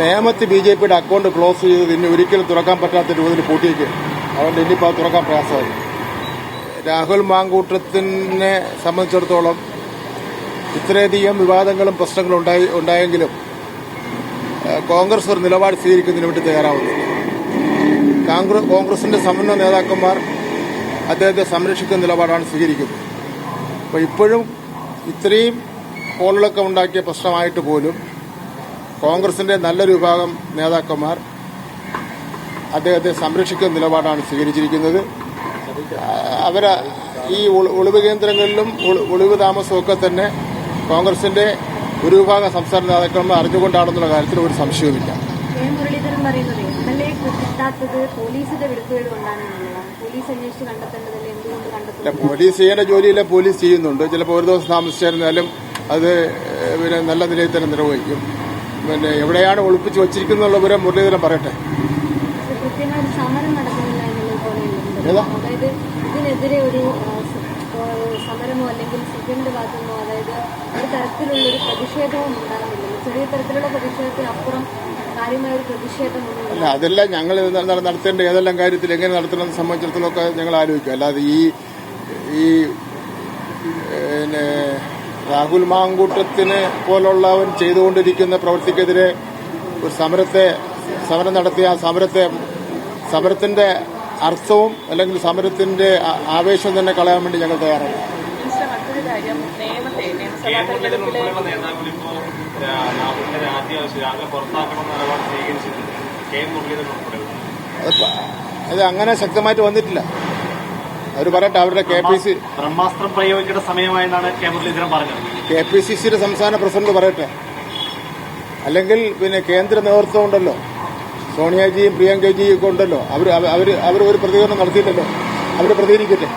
നേമത്ത് തിരിച്ചു B J പിയുടെ അക്കൗണ്ട് ക്ലോസ് ചെയ്ത് ഇനി ഒരിക്കലും തുറക്കാൻ പറ്റാത്ത രൂപത്തിൽ പൂട്ടിയേക്കും. അതുകൊണ്ട് ഇനിയിപ്പോൾ അത് തുറക്കാൻ പ്രയാസമായി. രാഹുൽ മാങ്കൂട്ടത്തിനെ സംബന്ധിച്ചിടത്തോളം ഇത്രയധികം വിവാദങ്ങളും പ്രശ്നങ്ങളും ഉണ്ടായി ഉണ്ടായെങ്കിലും കോൺഗ്രസ് ഒരു നിലപാട് സ്വീകരിക്കുന്നതിന് വേണ്ടി തയ്യാറാവുന്നു. കോൺഗ്രസ് കോൺഗ്രസിന്റെ സമന്വയ നേതാക്കന്മാർ അദ്ദേഹത്തെ സംരക്ഷിക്കുന്ന നിലപാടാണ് സ്വീകരിക്കുന്നത്. അപ്പോൾ ഇപ്പോഴും ഇത്രയും കോളിളക്കം ഉണ്ടാക്കിയ പ്രശ്നമായിട്ട് പോലും കോൺഗ്രസിന്റെ നല്ലൊരു വിഭാഗം നേതാക്കന്മാർ അദ്ദേഹത്തെ സംരക്ഷിക്കുന്ന നിലപാടാണ് സ്വീകരിച്ചിരിക്കുന്നത്. അവർ ഈ ഒളി- ഒളിവ് കേന്ദ്രങ്ങളിലും ഒളി- ഒളിവ് താമസമൊക്കെ തന്നെ കോൺഗ്രസിന്റെ ഒരു വിഭാഗം സംസ്ഥാന നേതാക്കന്മാർ അറിഞ്ഞുകൊണ്ടാണെന്നുള്ള കാര്യത്തിൽ ഒരു സംശയവുമില്ല. മുരളീധരൻ പോലീസ് കണ്ടെത്തേണ്ടതല്ലേ പോലീസ് ചെയ്യേണ്ട ജോലിയിലെ പോലീസ് ചെയ്യുന്നുണ്ട്. ചിലപ്പോൾ ഒരു ദിവസം താമസിച്ചിരുന്നാലും അത് പിന്നെ നല്ല നിലയിൽ തന്നെ നിർവഹിക്കും. പിന്നെ എവിടെയാണ് ഒളിപ്പിച്ച് വച്ചിരിക്കുന്നുള്ള വിവരം മുരളീധരൻ പറയട്ടെ. കൃത്യമായ സമരം നടക്കുന്നില്ല എന്നുള്ളത് പോലെയുണ്ട്. ഏതാ? അതായത് ഇതിനെതിരെ ഒരു ആ, സ- ആ, സമരമോ അല്ലെങ്കിൽ സിബിന്റെ ഭാഗത്തുനിന്നോ അതായത് ഒരു തരത്തിലുള്ള ഒരു പ്രതിഷേധവും ഉണ്ടാകുന്നില്ല. ചെറിയ തരത്തിലുള്ള പ്രതിഷേധത്തിന് അപ്പുറം കാര്യമായ ഒരു പ്രതിഷേധമൊന്നും അല്ല അതെല്ലാം ഞങ്ങൾ നടത്തേണ്ട ഏതെല്ലാം കാര്യത്തിൽ എങ്ങനെ നടത്തണമെന്ന് സംബന്ധിച്ചിടത്തോളമൊക്കെ ഞങ്ങൾ ആലോചിക്കും. അല്ലാതെ ഈ ഈ പിന്നെ രാഹുൽ മാങ്കൂട്ടത്തിന് പോലുള്ളവൻ ചെയ്തുകൊണ്ടിരിക്കുന്ന പ്രവൃത്തിക്കെതിരെ ഒരു സമരത്തെ സമരം നടത്തിയ ആ സമരത്തെ സമരത്തിന്റെ അർത്ഥവും അല്ലെങ്കിൽ സമരത്തിന്റെ ആവേശവും ആവേശം തന്നെ കളയാൻ വേണ്ടി ഞങ്ങൾ തയ്യാറാണ്. അത് അങ്ങനെ ശക്തമായിട്ട് വന്നിട്ടില്ല. അവർ പറയട്ടെ അവരുടെ കെ പി സി ബ്രഹ്മാസ്ത്രം പ്രയോഗിക്കേണ്ട സമയമായെന്നാണ് കെ മുരളീധരൻ പറഞ്ഞത്. കെ പി സി സിയുടെ സംസ്ഥാന പ്രസിഡന്റ് പറയട്ടെ. അല്ലെങ്കിൽ പിന്നെ കേന്ദ്ര നേതൃത്വം ഉണ്ടല്ലോ. സോണിയാജിയും പ്രിയങ്കജിയും ഒക്കെ ഉണ്ടല്ലോ. അവർ അവർ അവർ ഒരു പ്രതികരണം നടത്തിയിട്ടല്ലോ. അവർ പ്രതികരിക്കട്ടെ.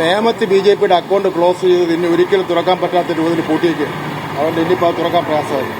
നേമത്ത് ബി ജെ പിയുടെ അക്കൗണ്ട് ക്ലോസ് ചെയ്തത് ഇനി ഒരിക്കലും തുറക്കാൻ പറ്റാത്ത രൂപത്തിൽ പൂട്ടിയേക്ക്. അതുകൊണ്ട് ഇനിയിപ്പോൾ അത് തുറക്കാൻ പ്രയാസമായി.